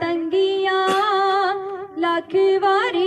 ਤੰਗੀਆਂ lakh ਵਾਰ